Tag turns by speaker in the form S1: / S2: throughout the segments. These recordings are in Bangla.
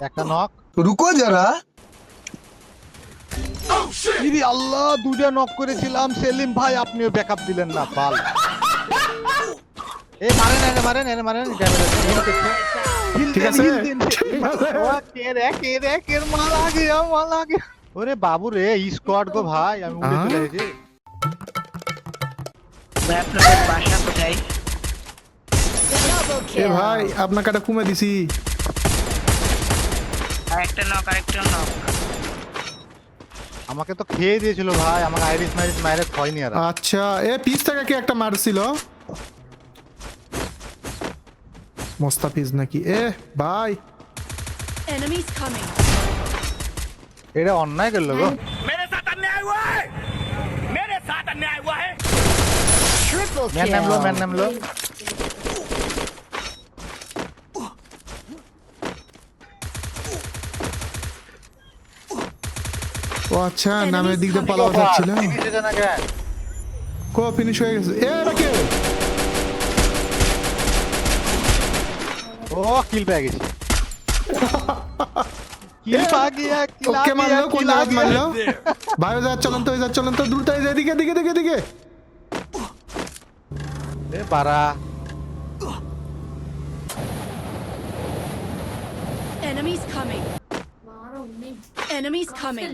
S1: একটা নক
S2: রুকো যারা।
S1: oh, আল্লাহ নক করেছিলাম। সেলিম ভাই আপনিও ব্যাকআপ দিলেন না এ মারেন এনে মারেন এনে মারেন ওরে বাবু রে স্কোয়াড গো ভাই আমি চলে
S3: ভাই
S4: আপনাকে কমে দিছি।
S3: আরেকটা নক আরেকটা নক
S1: আমাকে তো খেয়ে দিয়েছিল ভাই আমাকে আইরিস মাইরিস মাইরে হয়নি আর।
S4: আচ্ছা এ পিস থেকে কি একটা মারছিল? মোস্তাফিজ নাকি? এ ভাই।
S5: এনিমিস কামিং
S1: এটা অন্যায় করল গো।
S6: মেরে সাথ অন্যায় হুয়া হ্যায় মেরে সাথ অন্যায় হুয়া হ্যায়
S5: ট্রিপল কিল
S1: ম্যান নাম লো ম্যান
S5: নাম
S1: লো
S4: ও আচ্ছা নামের দিক দিয়ে পালাও যাচ্ছিল? কো ফিনিশ হয়ে গেছে। এ এটা
S1: ও কিল পেয়ে গেছি। কিল পা গিয়া কিল
S4: ওকে মারলো কোন জায়গায় মারলো? ভাই যা চলেন তো যা চলেন তো দ্রুত যে এদিকে এদিকে এদিকে এদিকে।
S1: এ বাড়া।
S5: Enemies coming. Enemies coming.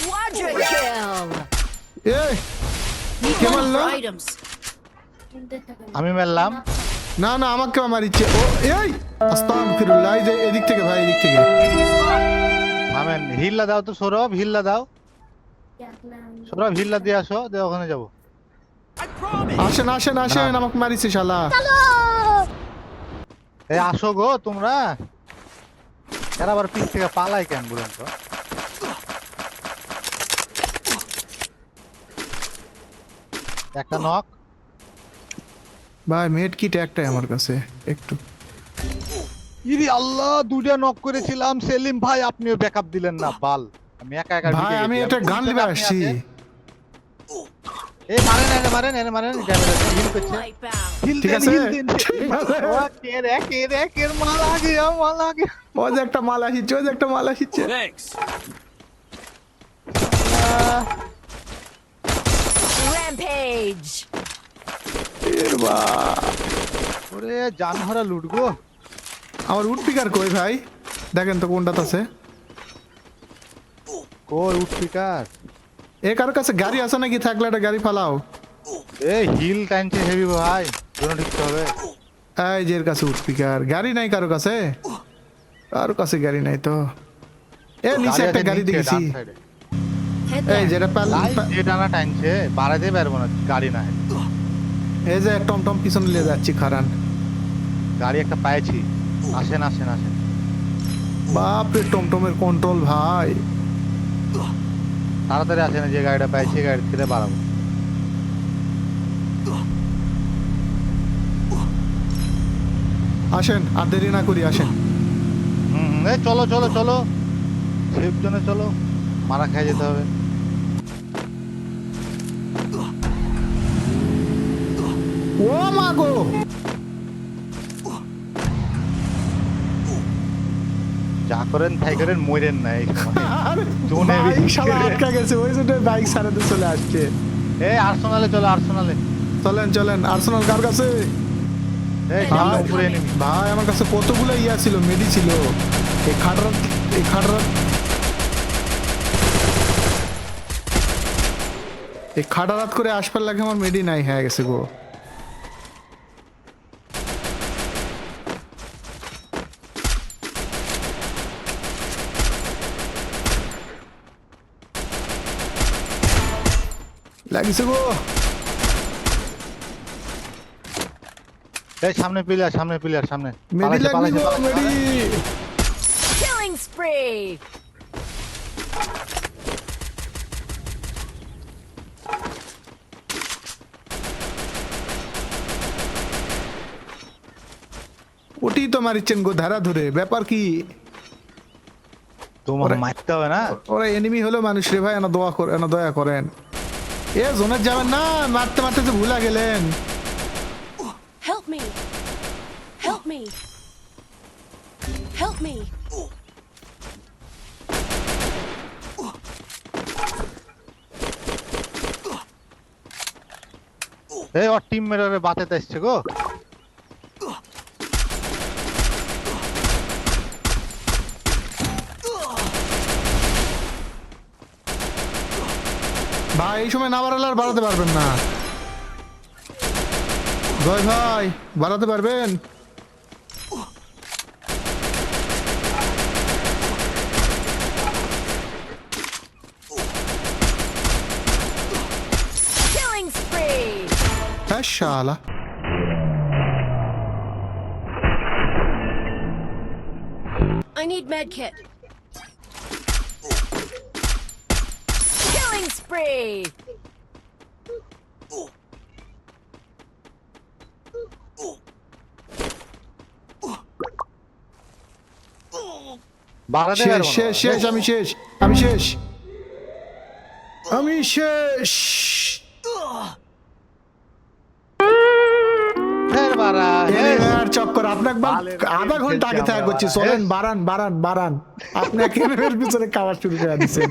S5: Quadra kill. for
S4: no?
S5: items.
S1: আমি মারলাম
S4: না না আমাকে মারিচ্ছে ও এই আস্তাগফিরুল্লাহ এই যে এদিক থেকে ভাই এদিক থেকে
S1: আমেন হিল্লা দাও তো সৌরভ হিল্লা দাও সৌরভ হিল্লা দিয়ে আসো দিয়ে ওখানে যাব.
S4: আসেন আসেন আসেন আমাকে মারিছে শালা।
S1: এই আসো গো তোমরা। এরা আবার পিছ থেকে পালাই কেন বলুন তো? একটা নক
S4: ভাই মেড কিট একটাই আমার কাছে একটু।
S1: ইরি আল্লাহ দুটা নক করেছিলাম। সেলিম ভাই আপনিও ব্যাকআপ দিলেন না বাল। আমি একা একা
S4: ভাই আমি। এটা গান লিবে আসছি।
S1: আগে। এই মারেন এনে মারেন এনে মারেন ড্যামেজ হিল করছে। হিল
S4: ঠিক আছে।
S1: হিল দেন। ও কে রে কে রে কে মালা গিয়া মালা গিয়া
S4: ও যে একটা মাল আসিচ্ছে ও যে একটা মাল আসিচ্ছে।
S6: Thanks.
S1: আহ,
S5: Rampage.
S1: ওরে জান ভরা লুটবো
S4: আমার উড পিকার কই ভাই? দেখেন তো কোনটাতে আছে।
S1: কই উঠপিকার
S4: এ কারোর কাছে গাড়ি আছে নাকি? থাকলে একটা গাড়ি ফালাও।
S1: এই হিল টাইনছে হেভি ভাই জন্য ঠিকতে হবে।
S4: এই যে এর কাছে উঠপিকার গাড়ি নাই কারও কাছে? কারও কাছে গাড়ি নাই তো। এ নিচে একটা গাড়ি দেখেছি।
S1: ডান
S4: এই যেটা পাল
S1: যে টানা টাইনছে বাড়াতে পারব না গাড়ি না
S4: এই যে টমটম পিছনে নিয়ে যাচ্ছি খারান।
S1: গাড়ি একটা পাইছি। আসেন আসেন আসেন।
S4: বাপরে টমটমের কন্ট্রোল ভাই।
S1: তাড়াতাড়ি আসে না যে গাড়িটা পাইছি গাড়ি থেকে বাড়াবো।
S4: আসেন আর দেরি না করি আসেন।
S1: হুম এই চলো চলো চলো। সেফ জোনে চলো মারা খেয়ে যেতে হবে।
S4: ও মা গো!
S1: যা করেন তাই করেন মরেন না এই সময়।
S4: শালা আটকা গেছে ওই জন্য বাইক সারাতে চলে আসছে।
S1: এই আর্সেনালে চলো আর্সেনালে
S4: চলেন চলেন আর্সেনাল কার কাছে? ভাই আমার কাছে কতগুলো ইয়া ছিল মেডি ছিল। এই খাটরা এই খাটরা। এই খাটারাত করে আসবার লাগে আমার মেডি নাই হয়ে গেছে গো। লাগিছে গো
S1: এই সামনে পিলার সামনে পিলার সামনে।
S4: মেডি
S1: পালাইছে,
S4: লাগবে গো মেডি।
S5: Spree.
S4: ওটি তো মারিচ্ছেন গো ধারা ধরে ব্যাপার কি?
S1: তোমার মারতে হবে না?
S4: ওরা এনিমি হলো মানুষ রে ভাই এনা দোয়া করে এনা দয়া করেন। এ জোনের যাবেন না? মারতে মারতে তো ভুলা গেলেন।
S5: Help me help me help me
S1: এই ওর টিম মেটারে বাতে আসছে গো।
S4: ভাই এই সময় না বাড়ালে আর বাড়াতে পারবেন না। জয় ভাই বাড়াতে পারবেন? শালা।
S5: I need med Killing spree.
S4: শেষ শেষ শেষ আমি শেষ আমি শেষ। আমি শেষ। এই আর চক্কর আপনাকে আধা ঘণ্টা আগে
S1: খেলছি
S4: থেকে করছি চলেন বাড়ান বাড়ান বাড়ান। আপনি একের পিছনে খাওয়া শুরু করে দিচ্ছেন